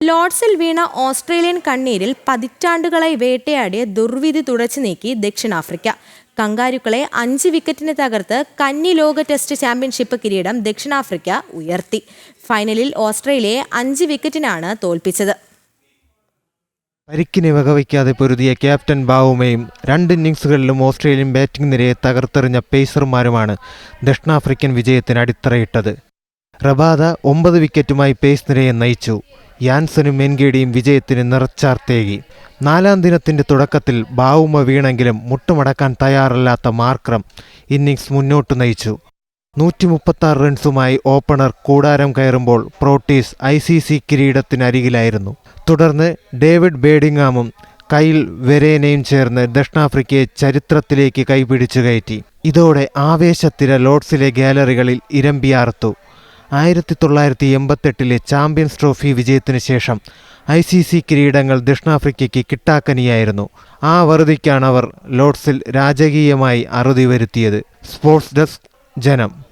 ലോർഡ്സിൽ വീണ Australian കണ്ണീരിൽ പതിറ്റാണ്ടുകളായി വേട്ടയാടിയ ദുർവിധി തുടച്ചു നീക്കി ദക്ഷിണാഫ്രിക്ക. കങ്കാരുക്കളെ അഞ്ച് വിക്കറ്റിന് തകർത്ത് കന്നി ലോക ടെസ്റ്റ് ചാമ്പ്യൻഷിപ്പ് കിരീടം ദക്ഷിണാഫ്രിക്ക ഉയർത്തി. ഫൈനലിൽ ഓസ്ട്രേലിയയെ അഞ്ച് വിക്കറ്റിനാണ് തോൽപ്പിച്ചത്. പരിക്കിനെ വകവയ്ക്കാതെ പൊരുതിയ ക്യാപ്റ്റൻ ബാവുമയും രണ്ട് ഇന്നിങ്സുകളിലും ഓസ്ട്രേലിയൻ ബാറ്റിംഗ് നിരയെ തകർത്തെറിഞ്ഞ പേസർമാരുമാണ് ദക്ഷിണാഫ്രിക്കൻ വിജയത്തിന് അടിത്തറയിട്ടത്. റബാദ ഒമ്പത് വിക്കറ്റുമായി പേസ് നിരയെ നയിച്ചു. യാൻസനും മെൻഗേഡിയും വിജയത്തിന് നിറച്ചാർത്തേകി നാലാം ദിനത്തിന്റെ തുടക്കത്തിൽ ബാവുമ വീണെങ്കിലും മുട്ടുമടക്കാൻ തയ്യാറല്ലാത്ത മാർക്രം ഇന്നിങ്സ് മുന്നോട്ട് നയിച്ചു. നൂറ്റി മുപ്പത്താറ് റൺസുമായി ഓപ്പണർ കൂടാരം കയറുമ്പോൾ പ്രോട്ടീസ് ഐ സി സി കിരീടത്തിനരികിലായിരുന്നു. തുടർന്ന് ഡേവിഡ് ബേഡിങ്ങാമും കൈൽ വെരേനയും ചേർന്ന് ദക്ഷിണാഫ്രിക്കയെ ചരിത്രത്തിലേക്ക് കൈപിടിച്ചു കയറ്റി. ഇതോടെ ആവേശത്തിര ലോഡ്സിലെ ഗാലറികളിൽ ഇരമ്പിയാർത്തു. ആയിരത്തി തൊള്ളായിരത്തി എൺപത്തെട്ടിലെ ചാമ്പ്യൻസ് ട്രോഫി വിജയത്തിനു ശേഷം ഐ സി സി കിരീടങ്ങൾ ദക്ഷിണാഫ്രിക്കയ്ക്ക് കിട്ടാക്കനിയായിരുന്നു. ആ വറുതിക്കാണ് അവർ ലോഡ്സിൽ രാജകീയമായി അറുതി വരുത്തിയത്. സ്പോർട്സ് ഡെസ്ക് ജനം.